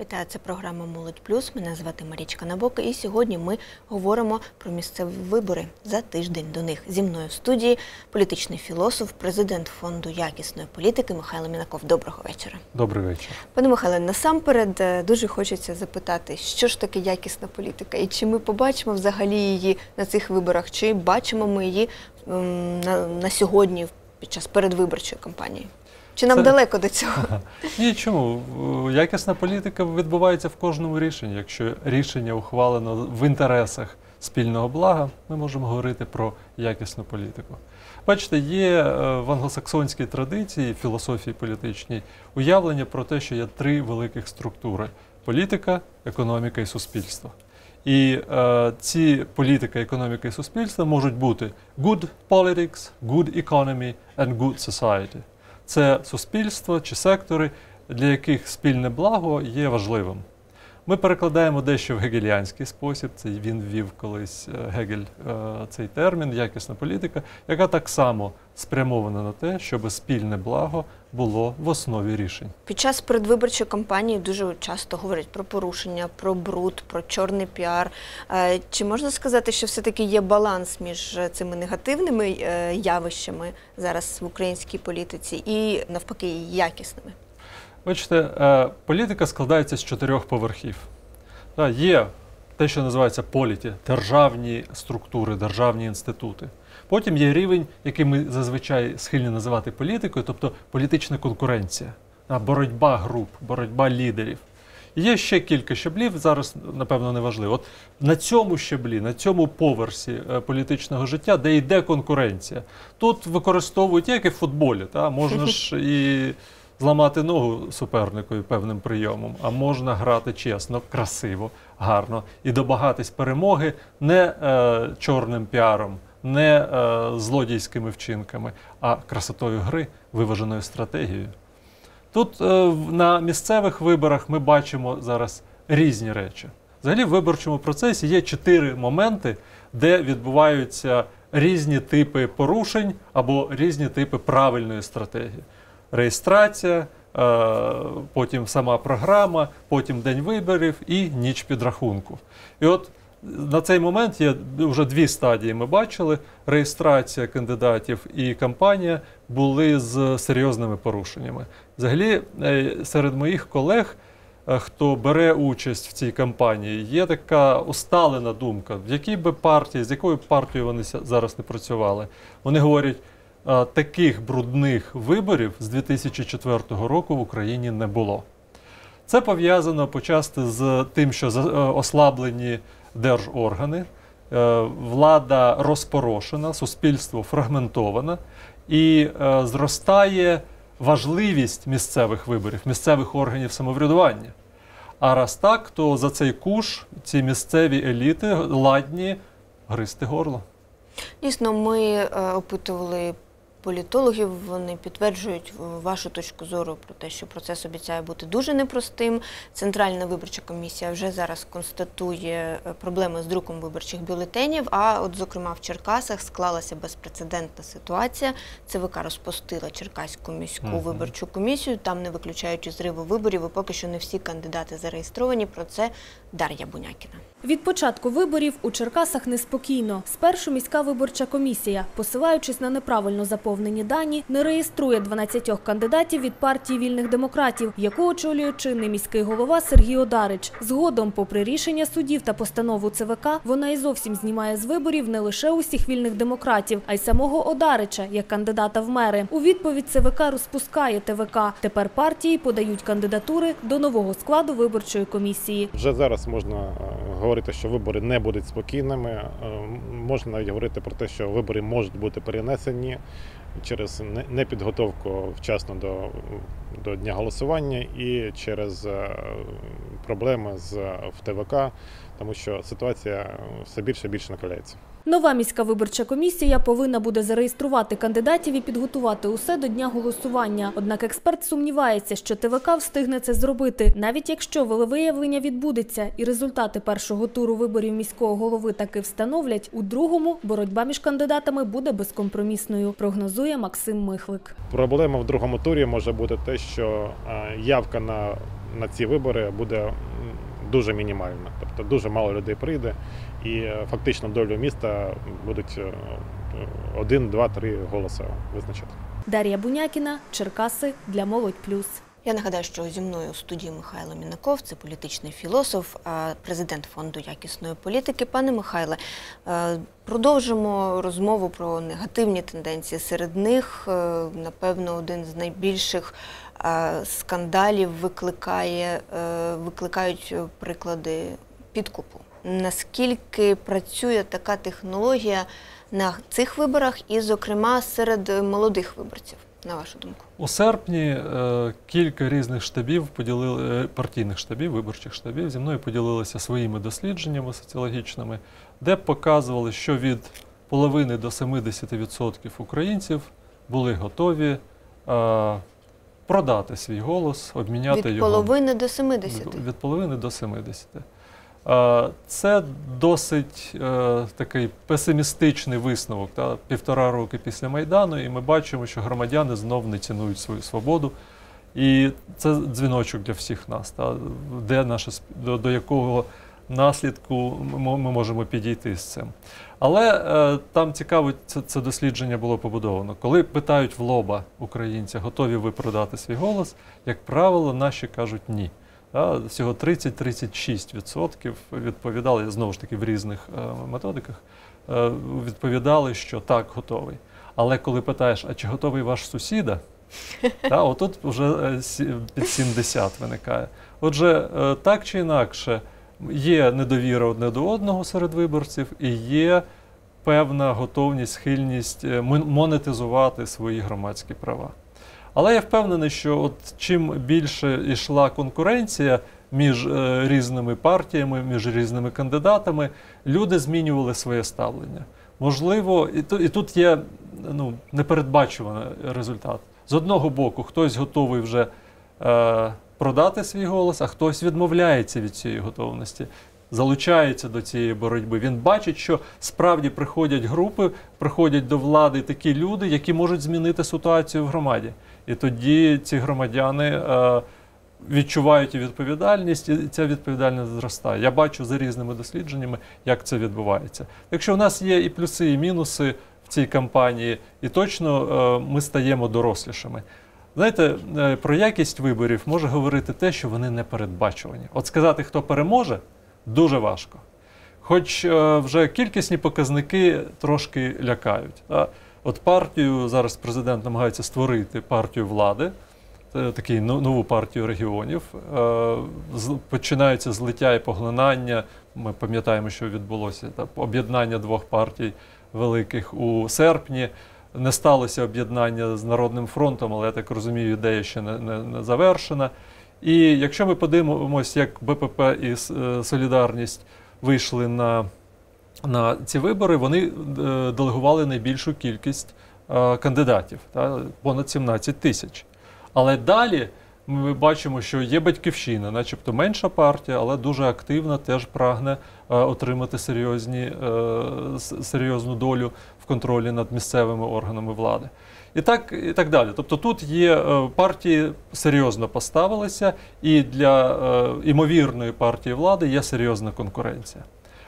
Вітаю, це програма Молодь Плюс. Мене звати Марічка Набока, і сьогодні ми говоримо про місцеві вибори за тиждень до них. Зі мною в студії політичний філософ, президент фонду якісної політики Михайло Мінаков. Доброго вечора. Добрий вечір. Пане Михайле, насамперед е, дуже хочеться запитати, що ж таке якісна політика, і чи ми побачимо взагалі її на цих виборах, чи бачимо ми її на, на сьогодні під час передвиборчої кампанії? Чи нам Це- далеко до цього? Ні, чому? Е, Якісна політика відбувається в кожному рішенні. Якщо рішення ухвалено в інтересах спільного блага, ми можемо говорити про якісну політику. Бачите, є е, в англосаксонській традиції, філософії політичній, уявлення про те, що є три великих структури: політика, економіка і суспільство. І е, ці політика, економіка і суспільство можуть бути good politics, good economy and good society. Це суспільство чи сектори, для яких спільне благо є важливим. Ми перекладаємо дещо в гегеліанський спосіб. Це він ввів колись е, Гегель е, цей термін, якісна політика, яка так само спрямована на те, щоб спільне благо було в основі рішень. Під час передвиборчої кампанії дуже часто говорять про порушення, про бруд, про чорний піар. Е, Чи можна сказати, що все-таки є баланс між цими негативними явищами зараз в українській політиці і навпаки якісними? Бачите, е, політика складається з чотирьох поверхів. Є те, що називається політі, державні структури, державні інститути. Потім є рівень, який ми зазвичай схильні називати політикою, тобто політична конкуренція, боротьба груп, боротьба лідерів. Є ще кілька щаблів, зараз, напевно, не важливо. От на цьому щаблі, на цьому поверсі е, політичного життя, де йде конкуренція, тут використовують, як і в футболі, та, можна ж і зламати ногу суперникові певним прийомом, а можна грати чесно, красиво, гарно і домагатись перемоги не е, чорним піаром, не е, злодійськими вчинками, а красотою гри, виваженою стратегією. Тут е, на місцевих виборах ми бачимо зараз різні речі. Взагалі, в виборчому процесі є чотири моменти, де відбуваються різні типи порушень або різні типи правильної стратегії. Реєстрація, е, потім сама програма, потім день виборів і ніч підрахунку. І от на цей момент є вже дві стадії. Ми бачили: реєстрація кандидатів і кампанія були з серйозними порушеннями. Взагалі, е, серед моїх колег, е, хто бере участь в цій кампанії, є така усталена думка, в якій би партії, з якою партією вони зараз не працювали. Вони говорять, «А, таких брудних виборів з 2004 року в Україні не було. Це пов'язано почасти з тим, що е, ослаблені держоргани, е, влада розпорошена, суспільство фрагментоване і е, зростає важливість місцевих виборів, місцевих органів самоврядування. А раз так, то за цей куш ці місцеві еліти ладні гризти горло. Дійсно, ми опитували політологів, вони підтверджують е, вашу точку зору про те, що процес обіцяє бути дуже непростим. Центральна виборча комісія вже зараз констатує е, проблеми з друком виборчих бюлетенів. А от, зокрема, в Черкасах склалася безпрецедентна ситуація. ЦВК розпустила Черкаську міську Мгм. виборчу комісію, там не виключаючи зриву виборів, і поки що не всі кандидати зареєстровані. Про це Дар'я Бунякіна. Від початку виборів у Черкасах неспокійно. Спершу міська виборча комісія, посилаючись на неправильно заповнені дані, не реєструє 12 кандидатів від партії вільних демократів, яку очолює чинний міський голова Сергій Одарич. Згодом, попри рішення судів та постанову ЦВК, вона і зовсім знімає з виборів не лише усіх вільних демократів, а й самого Одарича як кандидата в мери. У відповідь ЦВК розпускає ТВК. Тепер партії подають кандидатури до нового складу виборчої комісії. Вже зараз можна е, говорити, що вибори не будуть спокійними. Е, Можна навіть говорити про те, що вибори можуть бути перенесені через непідготовку вчасно до, до дня голосування і через е, проблеми з в ТВК, тому що ситуація все більше і більше накаляється. Нова міська виборча комісія повинна буде зареєструвати кандидатів і підготувати усе до дня голосування. Однак експерт сумнівається, що ТВК встигне це зробити, навіть якщо волевиявлення відбудеться і результати першого туру виборів міського голови таки встановлять. У другому боротьба між кандидатами буде безкомпромісною, прогнозує Максим Михлик. Проблема в другому турі може бути те, що е, явка на, на ці вибори буде дуже мінімальна. Тобто дуже мало людей прийде, і е, фактично долю міста будуть е, один, два, три голоси визначати. Дар'я Бунякіна, Черкаси для Молодь Плюс. Я нагадаю, що зі мною у студії Михайло Мінаков, це політичний філософ, президент фонду якісної політики. Пане Михайле, е, продовжимо розмову про негативні тенденції. Серед них, напевно, один з найбільших скандалів викликає, викликають приклади підкупу. Наскільки працює така технологія на цих виборах, і, зокрема, серед молодих виборців, на вашу думку? У серпні е, кілька різних штабів поділили е, партійних штабів, виборчих штабів зі мною поділилися своїми дослідженнями соціологічними, де показували, що від половини до 70% українців були готові е, продати свій голос, обміняти Від його половини до 70. від, від половини до 70. Е, Це досить е, такий песимістичний висновок. Та, півтора роки після Майдану, і ми бачимо, що громадяни знов не цінують свою свободу. І це дзвіночок для всіх нас, та, де наше, сп- до, до якого наслідку ми ми можемо підійти з цим. Але е, там цікаво, це, це дослідження було побудовано. Коли питають в лоба українця, готові ви продати свій голос, як правило, наші кажуть ні. Та, всього 30-36% відповідали, знову ж таки, в різних е, методиках, е, відповідали, що так, готовий. Але коли питаєш, а чи готовий ваш сусіда, та, отут вже е, під 70 виникає. Отже, так чи інакше, є недовіра одне до одного серед виборців і є певна готовність, схильність монетизувати свої громадські права. Але я впевнений, що от чим більше йшла конкуренція між е, різними партіями, між різними кандидатами, люди змінювали своє ставлення. Можливо, і, і тут є ну, непередбачуваний результат. З одного боку, хтось готовий вже е, продати свій голос, а хтось відмовляється від цієї готовності, залучається до цієї боротьби. Він бачить, що справді приходять групи, приходять до влади такі люди, які можуть змінити ситуацію в громаді. І тоді ці громадяни е, відчувають відповідальність, і ця відповідальність зростає. Я бачу за різними дослідженнями, як це відбувається. Якщо у нас є і плюси, і мінуси в цій кампанії, і точно е, ми стаємо дорослішими. Знаєте, е, про якість виборів може говорити те, що вони не передбачувані. От сказати, хто переможе, дуже важко. Хоч вже кількісні показники трошки лякають. От партію зараз президент намагається створити партію влади, це такий ну- нову партію регіонів. Е, Починаються злиття і поглинання. Ми пам'ятаємо, що відбулося об'єднання двох партій великих у серпні. Не сталося об'єднання з Народним фронтом, але я так розумію, ідея ще не, не, не завершена. І якщо ми подивимося, як БПП і е, Солідарність вийшли на, на ці вибори, вони е, делегували найбільшу кількість е, кандидатів, понад 17 тисяч. Але далі ми бачимо, що є батьківщина, начебто менша партія, але дуже активна, теж прагне е, отримати серйозні, серйозну долю в контролі над місцевими органами влади. І так, і так далі. Тобто тут є партії серйозно поставилися, і для імовірної партії влади є серйозна конкуренція.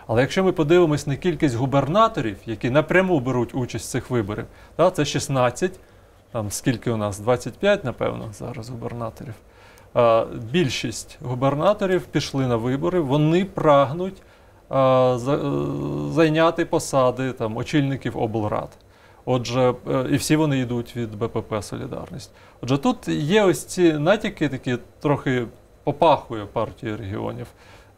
Але якщо ми подивимось на кількість губернаторів, які напряму беруть участь в цих виборах, та, це 16, там скільки у нас? 25, напевно, зараз губернаторів. Більшість губернаторів пішли на вибори, вони прагнуть е, зайняти посади там, очільників облрад. Отже, е, і всі вони йдуть від БПП Солідарність. Отже, тут є ось ці натяки, такі трохи попахує партії регіонів.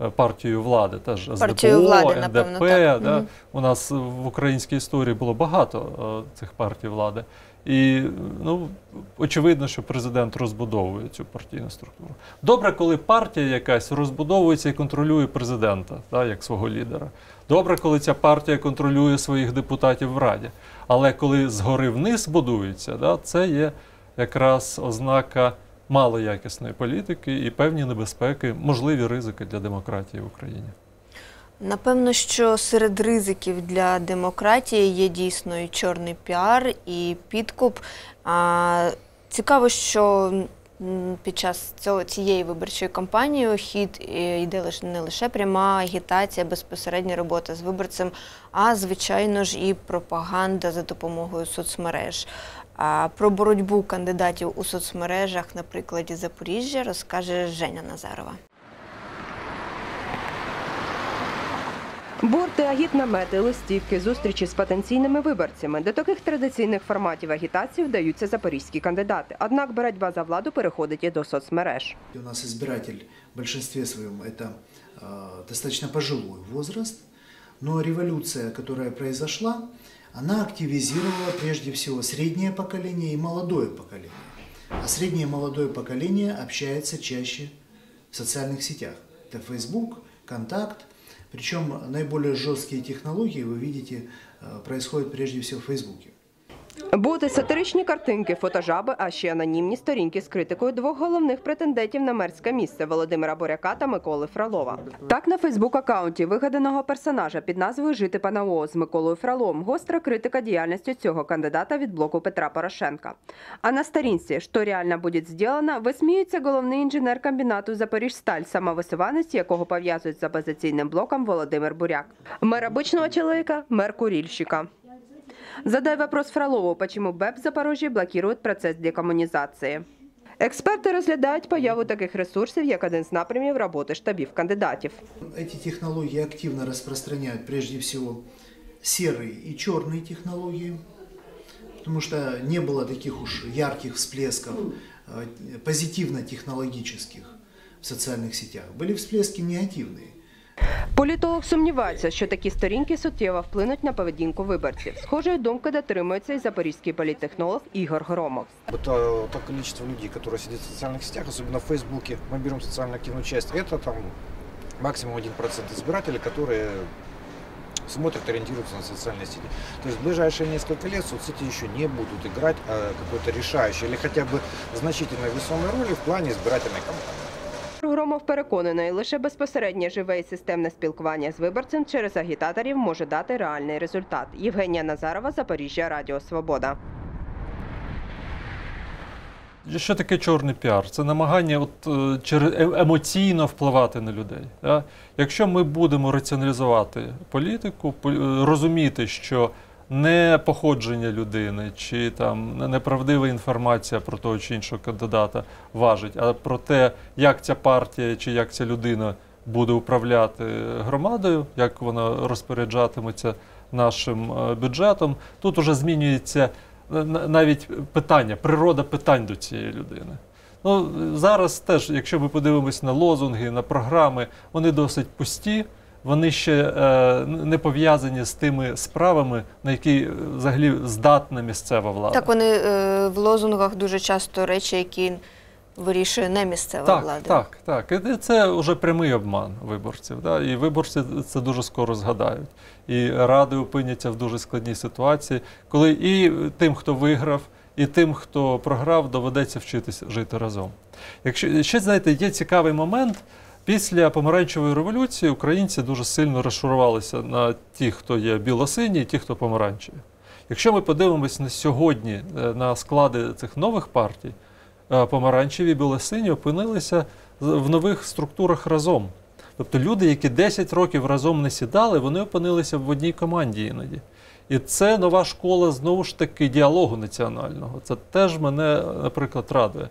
Е, партією влади, теж Партією СДПО, влади, НДП. напевно, так. Да? Мгм. У нас в українській історії було багато е, цих партій влади. І ну, очевидно, що президент розбудовує цю партійну структуру. Добре, коли партія якась розбудовується і контролює президента, да, як свого лідера. Добре, коли ця партія контролює своїх депутатів в Раді. Але коли згори вниз будується, да, це є якраз ознака малоякісної політики і певні небезпеки, можливі ризики для демократії в Україні. Напевно, що серед ризиків для демократії є дійсно і чорний піар, і підкуп. А, цікаво, що під час цього, цієї виборчої кампанії хід е, йде лише не лише пряма агітація, безпосередня робота з виборцем, а звичайно ж і пропаганда за допомогою соцмереж. Про боротьбу кандидатів у соцмережах на прикладі Запоріжжя розкаже Женя Назарова. Борти, агітнамети, листівки, зустрічі з потенційними виборцями. До таких традиційних форматів агітації вдаються запорізькі кандидати. Однак боротьба за владу переходить і до соцмереж. У нас избиратель в большинстве своем это достаточно пожилой возраст, но революция, которая произошла, она активизировала прежде всего среднее поколение и молодое поколение. А среднее молодое поколение общается чаще в социальных сетях. Это Facebook, Контакт. Причем наиболее жесткие технологии, вы видите, э, происходят прежде всего в Фейсбуке. Боти, сатиричні картинки, фотожаби, а ще анонімні сторінки з критикою двох головних претендентів на мерське місце Володимира Боряка та Миколи Фролова. Так на Фейсбук-аккаунті вигаданого персонажа під назвою Жити ПНО з Миколою Фролом гостра критика діяльності цього кандидата від блоку Петра Порошенка. А на сторінці «Що реально буде зроблено» висміюється головний інженер комбінату Запоріжсталь, самовисуванець якого пов'язують з опозиційним блоком Володимир Буряк. Мер обичного чоловіка, мер курільщика. Задай вопрос Фролову, почему БЭП в Запорожье блокирует процес декомунізації. Експерти розглядають появу таких ресурсів як один з напрямів роботи штабів кандидатів. Эти технологии активно распространяют прежде всего серые и черные технологии, потому что не было таких уж ярких всплесков э, позитивно-технологических в социальных сетях. Были всплески негативные. Політолог сумнівається, що такі сторінки суттєво вплинуть на поведінку виборців. Схожої думки дотримується і запорізький політтехнолог Ігор Громов. Это то количество людей, которые сидят в социальных сетях, особенно в Фейсбуке, мы берем социально активную часть, это там максимум 1% избирателей, которые смотрят, ориентируются на социальные сети. То есть в ближайшие несколько лет соцсети еще не будут играть а, какой-то решающий или хотя бы значительной весомой роли в плане избирательной кампании. Громов переконаний, лише безпосереднє живе і системне спілкування з виборцем через агітаторів може дати реальний результат. Євгенія Назарова, Запоріжжя, Радіо Свобода. Що таке чорний піар? Це намагання от, е, е- емоційно впливати на людей. Якщо ми будемо раціоналізувати політику, по- е, розуміти, що не походження людини чи там неправдива інформація про того чи іншого кандидата важить, а про те, як ця партія чи як ця людина буде управляти громадою, як вона розпоряджатиметься нашим е, бюджетом, тут уже змінюється на- навіть питання, природа питань до цієї людини. Ну, зараз теж, якщо ми подивимось на лозунги, на програми, вони досить пусті, вони ще е, не пов'язані з тими справами, на які взагалі здатна місцева влада. Так, вони е, в лозунгах дуже часто речі, які вирішує не місцева так, влада. так, так. І це вже прямий обман виборців. Да? І виборці це дуже скоро згадають. І ради опиняться в дуже складній ситуації, коли і тим, хто виграв, і тим, хто програв, доведеться вчитися жити разом. Якщо ще знаєте, є цікавий момент. Після помаранчевої революції українці дуже сильно розшарувалися на ті, хто є білосині, і ті, хто помаранчеві. Якщо ми подивимось на сьогодні е, на склади цих нових партій, е, помаранчеві і білосині опинилися в нових структурах разом. Тобто люди, які 10 років разом не сідали, вони опинилися в одній команді іноді. І це нова школа знову ж таки діалогу національного. Це теж мене, наприклад, радує.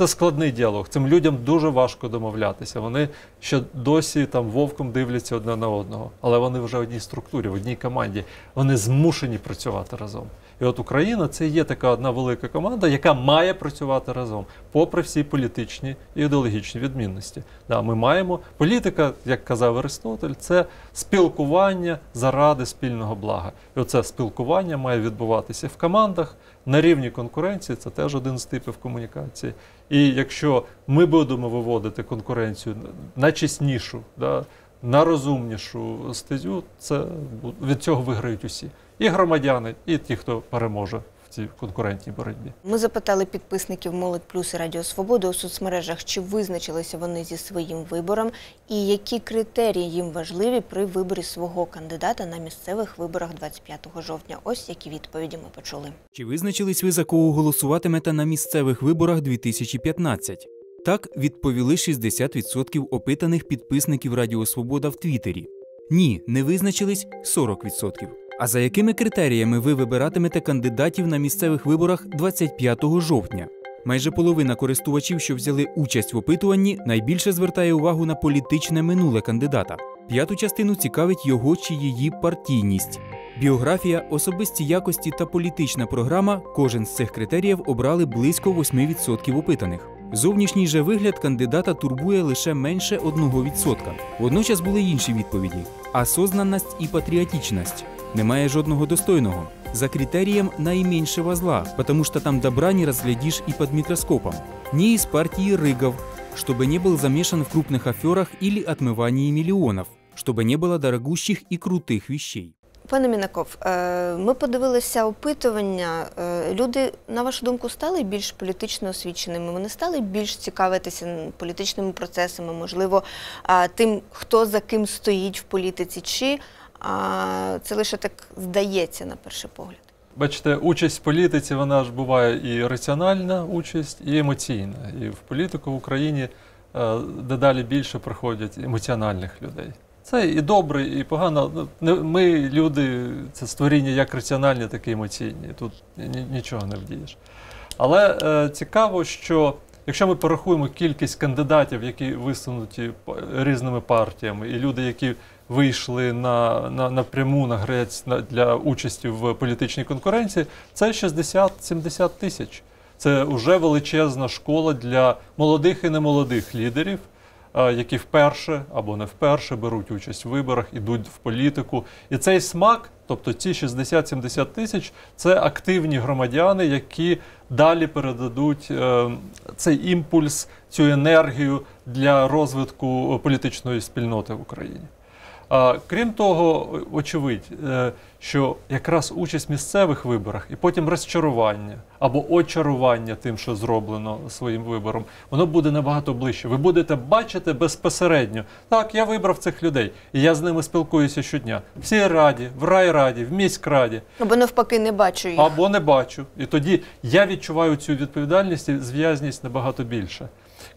Це складний діалог. Цим людям дуже важко домовлятися. Вони ще досі там вовком дивляться одне на одного, але вони вже в одній структурі, в одній команді. Вони змушені працювати разом. І от Україна це є така одна велика команда, яка має працювати разом, попри всі політичні і ідеологічні відмінності. Да, ми маємо політика, як казав Аристотель, це спілкування заради спільного блага. І оце спілкування має відбуватися в командах на рівні конкуренції. Це теж один з типів комунікації. І якщо ми будемо виводити конкуренцію на чеснішу, да, на розумнішу стезю, це від цього виграють усі. І громадяни, і ті, хто переможе цій конкурентній боротьбі. Ми запитали підписників Молодь Плюс і Радіо Свобода у соцмережах, чи визначилися вони зі своїм вибором, і які критерії їм важливі при виборі свого кандидата на місцевих виборах 25 жовтня. Ось які відповіді ми почули. Чи визначились ви за кого голосуватимете на місцевих виборах 2015? Так відповіли 60% опитаних підписників Радіо Свобода в Твіттері. Ні, не визначились 40%. А за якими критеріями ви вибиратимете кандидатів на місцевих виборах 25 жовтня? Майже половина користувачів, що взяли участь в опитуванні, найбільше звертає увагу на політичне минуле кандидата. П'яту частину цікавить його чи її партійність. Біографія, особисті якості та політична програма кожен з цих критеріїв обрали близько 8% опитаних. Зовнішній же вигляд кандидата турбує лише менше 1%. Водночас були інші відповіді: осознаність і патріотичність. Немає жодного достойного. За критерием наименьшего зла, потому что там добра не разглядишь и под микроскопом. Не из партии Рыгов, чтобы не был замешан в крупных аферах или отмывании миллионов, чтобы не было дорогущих и крутых вещей. Пане Мінаков, е, ми подивилися опитування. Е, Люди, на вашу думку, стали більш політично освіченими. Вони стали більш цікавитися політичними процесами, можливо, а, тим, хто за ким стоїть в політиці, чи а, це лише так здається на перший погляд. Бачите, участь в політиці вона ж буває і раціональна участь, і емоційна. І в політику в Україні е, дедалі більше приходять емоціональних людей. Це і добре, і погано. Ну, Ми, люди, це створіння як раціональні, так і емоційні. Тут нічого не вдієш. Але е, цікаво, що якщо ми порахуємо кількість кандидатів, які висунуті різними партіями, і люди, які вийшли на, на, напряму на грець на, для участі в політичній конкуренції, це 60-70 тисяч. Це вже величезна школа для молодих і немолодих лідерів, які вперше або не вперше беруть участь в виборах, ідуть в політику. І цей смак, тобто ці 60-70 тисяч, це активні громадяни, які далі передадуть е, цей імпульс, цю енергію для розвитку політичної спільноти в Україні. А, Крім того, очевидь, е, що якраз участь в місцевих виборах і потім розчарування або очарування тим, що зроблено своїм вибором, воно буде набагато ближче. Ви будете бачити безпосередньо. Так, я вибрав цих людей, і я з ними спілкуюся щодня. В сільраді, раді, в райраді, в міськраді Або навпаки, не бачу їх. або не бачу. І тоді я відчуваю цю відповідальність і зв'язність набагато більше.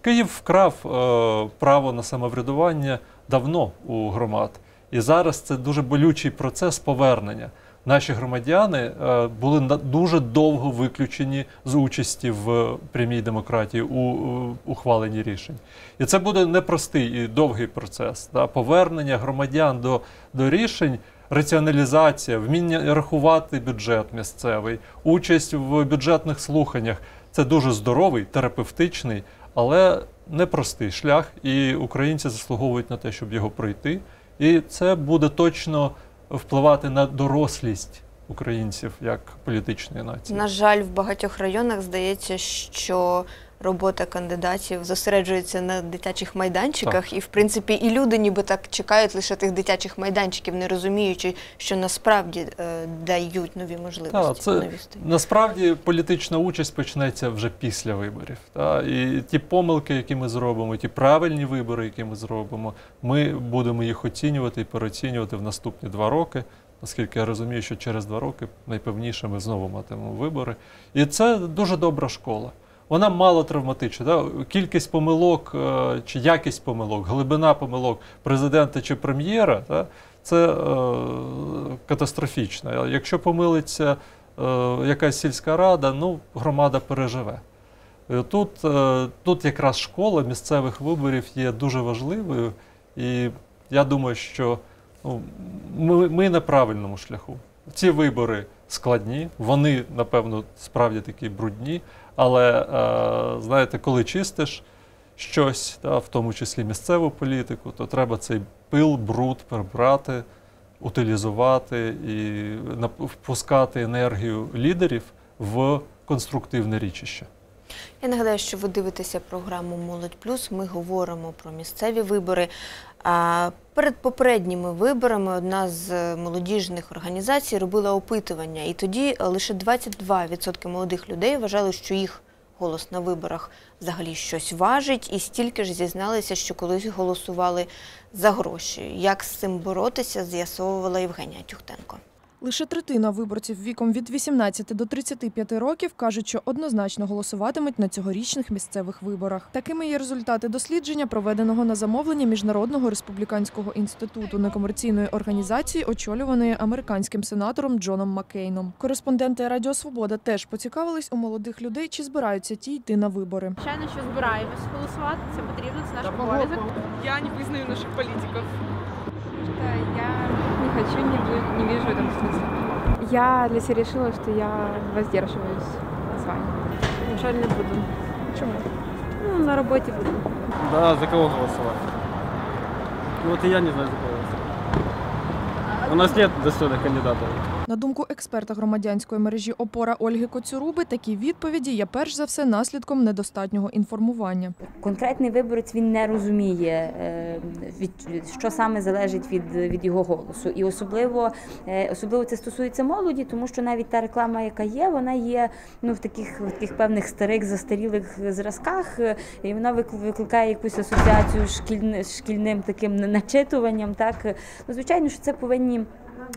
Київ вкрав е, право на самоврядування давно у громад. І зараз це дуже болючий процес повернення. Наші громадяни е, були на- дуже довго виключені з участі в прямій демократії у ухваленні рішень. І це буде непростий і довгий процес. Да? Повернення громадян до, до рішень раціоналізація, вміння рахувати бюджет місцевий, участь в бюджетних слуханнях це дуже здоровий, терапевтичний, але непростий шлях, і українці заслуговують на те, щоб його пройти. І це буде точно впливати на дорослість українців як політичної нації. На жаль, в багатьох районах здається, що робота кандидатів зосереджується на дитячих майданчиках, і в принципі і люди ніби так чекають лише тих дитячих майданчиків, не розуміючи, що насправді е, дають нові можливості. Так, це насправді політична участь почнеться вже після виборів. Та? І ті помилки, які ми зробимо, ті правильні вибори, які ми зробимо, ми будемо їх оцінювати і переоцінювати в наступні два роки. Оскільки я розумію, що через два роки найпевніше ми знову матимемо вибори. І це дуже добра школа. Вона мало травматична. Да? Кількість помилок е, чи якість помилок, глибина помилок президента чи прем'єра, да? це е, катастрофічно. Якщо помилиться е, якась сільська рада, ну громада переживе. Тут, е, тут якраз школа місцевих виборів є дуже важливою, і я думаю, що ну, ми, ми на правильному шляху. Ці вибори складні, вони, напевно, справді такі брудні, але е, знаєте, коли чистиш щось, та, в тому числі місцеву політику, то треба цей пил, бруд прибрати, утилізувати і впускати енергію лідерів в конструктивне річище. Я нагадаю, що ви дивитеся програму Молодь Плюс. Ми говоримо про місцеві вибори. Перед попередніми виборами одна з е, молодіжних організацій робила опитування, і тоді лише 22% молодих людей вважали, що їх голос на виборах взагалі щось важить, і стільки ж зізналися, що колись голосували за гроші. Як з цим боротися, з'ясовувала Євгенія Тюхтенко. Лише третина виборців віком від 18 до 35 років кажуть, що однозначно голосуватимуть на цьогорічних місцевих виборах. Такими є результати дослідження, проведеного на замовлення Міжнародного республіканського інституту некомерційної організації, очолюваної американським сенатором Джоном Маккейном. Кореспонденти Радіо Свобода теж поцікавились у молодих людей, чи збираються ті йти на вибори. Звичайно, що збираємось голосувати. Це потрібно, це наш обов'язок. Я не признаю наших политиков. Я хочу, не, не вижу в этом смысла. Я для себя решила, что я воздерживаюсь от названия. На жаль, не буду. Чому? Ну, на роботі буду. Да, за кого голосовать? Ну вот и я не знаю, за кого голосовать. У нас нет достойных кандидатов. На думку експерта громадянської мережі Опора Ольги Коцюруби, такі відповіді є перш за все наслідком недостатнього інформування. Конкретний виборець він не розуміє, е, що саме залежить від, від його голосу. І особливо, е, особливо це стосується молоді, тому що навіть та реклама, яка є, вона є ну, в таких, в таких певних старих застарілих зразках, і вона викли- викликає якусь асоціацію з шкільним таким начитуванням. Так? Ну, звичайно, що це повинні.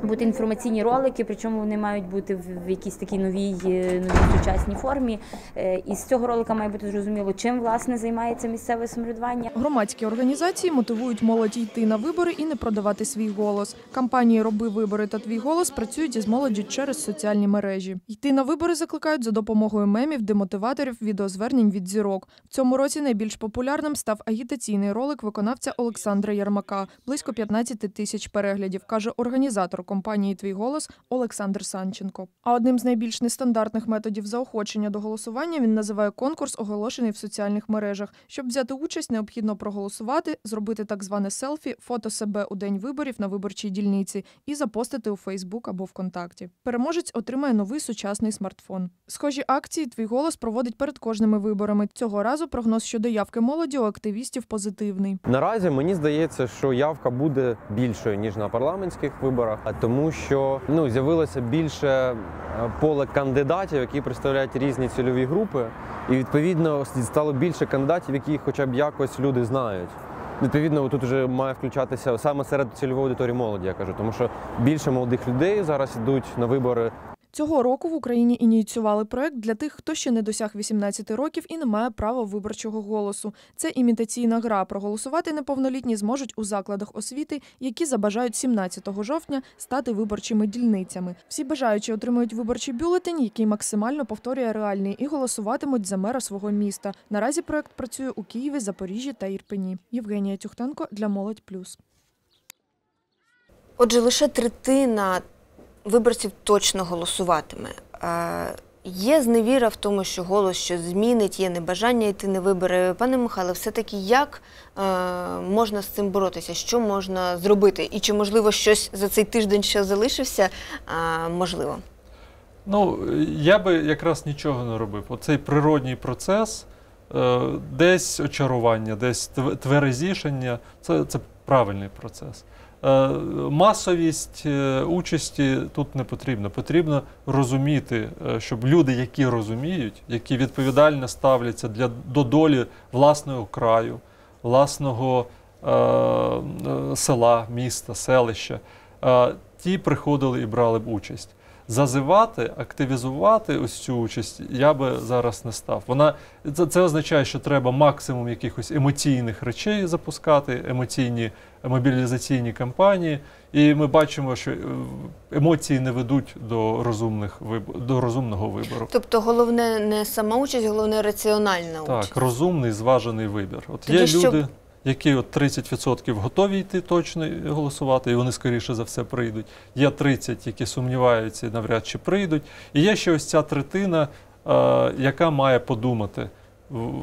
Бути інформаційні ролики, причому вони мають бути в якійсь такій новій, е, новій сучасній формі. Е, І з цього ролика має бути зрозуміло, чим власне займається місцеве самоврядування. Громадські організації мотивують молодь йти на вибори і не продавати свій голос. Кампанії Роби вибори та твій голос працюють із молоді через соціальні мережі. Йти на вибори закликають за допомогою мемів, демотиваторів, відеозвернень від зірок. В цьому році найбільш популярним став агітаційний ролик виконавця Олександра Ярмака. Близько 15 тисяч переглядів, каже організатор компанії Твій голос Олександр Санченко. А одним з найбільш нестандартних методів заохочення до голосування він називає конкурс, оголошений в соціальних мережах. Щоб взяти участь, необхідно проголосувати, зробити так зване селфі, фото себе у день виборів на виборчій дільниці і запостити у Фейсбук або ВКонтакті. Переможець отримає новий сучасний смартфон. Схожі акції Твій голос проводить перед кожними виборами. Цього разу прогноз щодо явки молоді у активістів позитивний. Наразі мені здається, що явка буде більшою ніж на парламентських виборах, тому, що ну з'явилося більше е, поле кандидатів, які представляють різні цільові групи, і відповідно стало більше кандидатів, які хоча б якось люди знають. Відповідно, тут вже має включатися саме серед цільової аудиторії молоді, я кажу, тому що більше молодих людей зараз йдуть на вибори Цього року в Україні ініціювали проект для тих, хто ще не досяг 18 років і не має права виборчого голосу. Це імітаційна гра. Проголосувати неповнолітні зможуть у закладах освіти, які забажають 17 жовтня стати виборчими дільницями. Всі бажаючі отримують виборчий бюлетень, який максимально повторює реальний, і голосуватимуть за мера свого міста. Наразі проект працює у Києві, Запоріжжі та Ірпені. Євгенія Тюхтенко для Молодь Плюс. Отже, лише третина виборців точно голосуватиме. Е, Є зневіра в тому, що голос щось змінить, є небажання йти на вибори. Пане Михайло, все-таки як е, можна з цим боротися? Що можна зробити? І чи можливо щось за цей тиждень, що залишився, е, можливо? Ну, я би якраз нічого не робив. Оцей природній процес, десь очарування, десь тв- тверезішання це, це правильний процес. Е, Масовість е, участі тут не потрібна. Потрібно розуміти, е, щоб люди, які розуміють, які відповідально ставляться для, до долі власного краю, власного е, е, села, міста, селища, е, ті приходили і брали б участь. Зазивати, активізувати ось цю участь я би зараз не став. Вона це, це означає, що треба максимум якихось емоційних речей запускати, емоційні мобілізаційні кампанії. І ми бачимо, що е, емоції не ведуть до розумних до розумного вибору. Тобто головне не сама участь, головне раціональна участь. Так, розумний, зважений вибір. От Тоді є щоб- люди, які от 30% готові йти точно голосувати, і вони скоріше за все прийдуть. Є 30, які сумніваються і навряд чи прийдуть. І є ще ось ця третина, е, яка має подумати.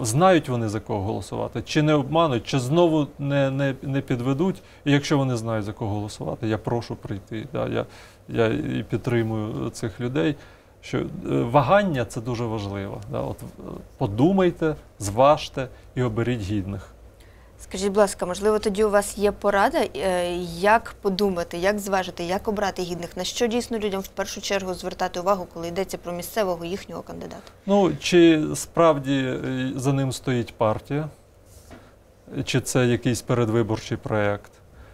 Знають вони за кого голосувати, чи не обмануть, чи знову не, не, не підведуть. І якщо вони знають за кого голосувати, я прошу прийти. Да, я, я і підтримую цих людей. Що е, вагання це дуже важливо. Да, от, е, подумайте, зважте і оберіть гідних. Скажіть, будь ласка, можливо, тоді у вас є порада, е, як подумати, як зважити, як обрати гідних, на що дійсно людям в першу чергу звертати увагу, коли йдеться про місцевого їхнього кандидата? Ну, чи справді е, за ним стоїть партія, чи це якийсь передвиборчий проєкт,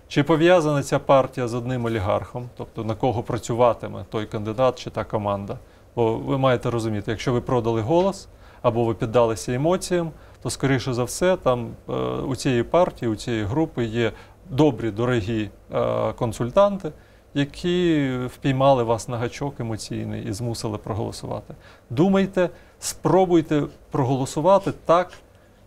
чи пов'язана ця партія з одним олігархом, тобто на кого працюватиме той кандидат чи та команда. Бо ви маєте розуміти, якщо ви продали голос або ви піддалися емоціям, то скоріше за все, там е, у цієї партії, у цієї групи є добрі, дорогі е, консультанти, які впіймали вас на гачок емоційний і змусили проголосувати. Думайте, спробуйте проголосувати так,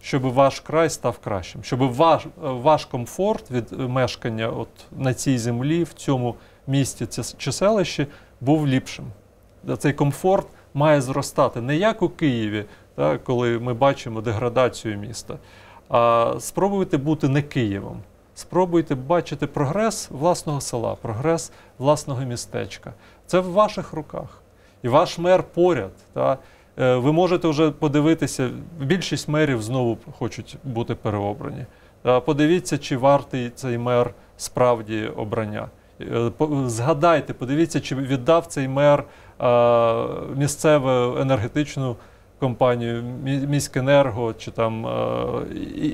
щоб ваш край став кращим, щоб ваш, ваш комфорт від мешкання от на цій землі, в цьому місті чи селищі був ліпшим. Цей комфорт має зростати не як у Києві, та, коли ми бачимо деградацію міста, а спробуйте бути не Києвом. Спробуйте бачити прогрес власного села, прогрес власного містечка. Це в ваших руках. І ваш мер поряд. Та? Е, Ви можете вже подивитися, більшість мерів знову хочуть бути переобрані. Подивіться, чи вартий цей мер справді обрання. Е, Згадайте, подивіться, чи віддав цей мер місцеву енергетичну компанію, Мі- міськенерго чи там е,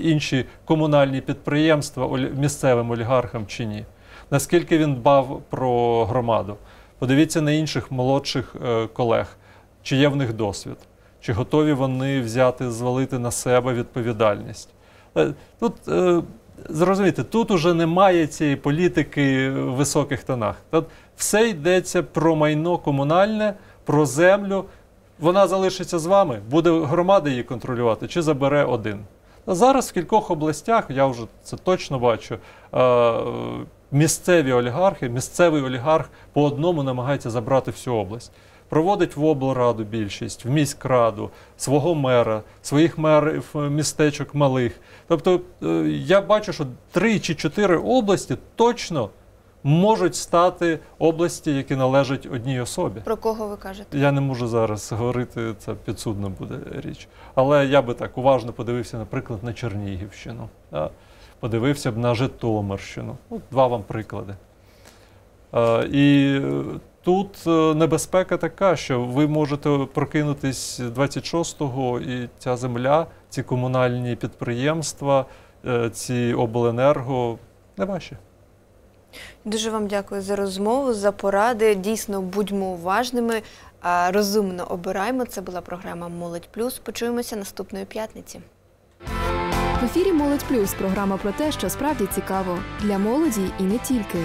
інші комунальні підприємства місцевим олігархам чи ні. Наскільки він дбав про громаду? Подивіться на інших молодших е, колег, чи є в них досвід, чи готові вони взяти, звалити на себе відповідальність. Е, Тут е, зрозумійте, тут уже немає цієї політики в високих тонах. Все йдеться про майно комунальне, про землю. Вона залишиться з вами, буде громада її контролювати, чи забере один. Зараз в кількох областях, я вже це точно бачу, е, місцеві олігархи, місцевий олігарх по одному намагається забрати всю область. Проводить в облраду більшість, в міськраду, свого мера, своїх мерів е, містечок малих. Тобто е, я бачу, що три чи чотири області точно можуть стати області, які належать одній особі. Про кого ви кажете? Я не можу зараз говорити, це підсудна буде річ. Але я би так уважно подивився, наприклад, на Чернігівщину, подивився б на Житомирщину. Ну, два вам приклади. Е, і тут е, небезпека така, що ви можете прокинутись 26-го, і ця земля, ці комунальні підприємства, е, ці обленерго не ваші. Дуже вам дякую за розмову, за поради. Дійсно, будьмо уважними, розумно обираємо. Це була програма Молодь Плюс. Почуємося наступної п'ятниці. В ефірі Молодь Плюс програма про те, що справді цікаво для молоді і не тільки.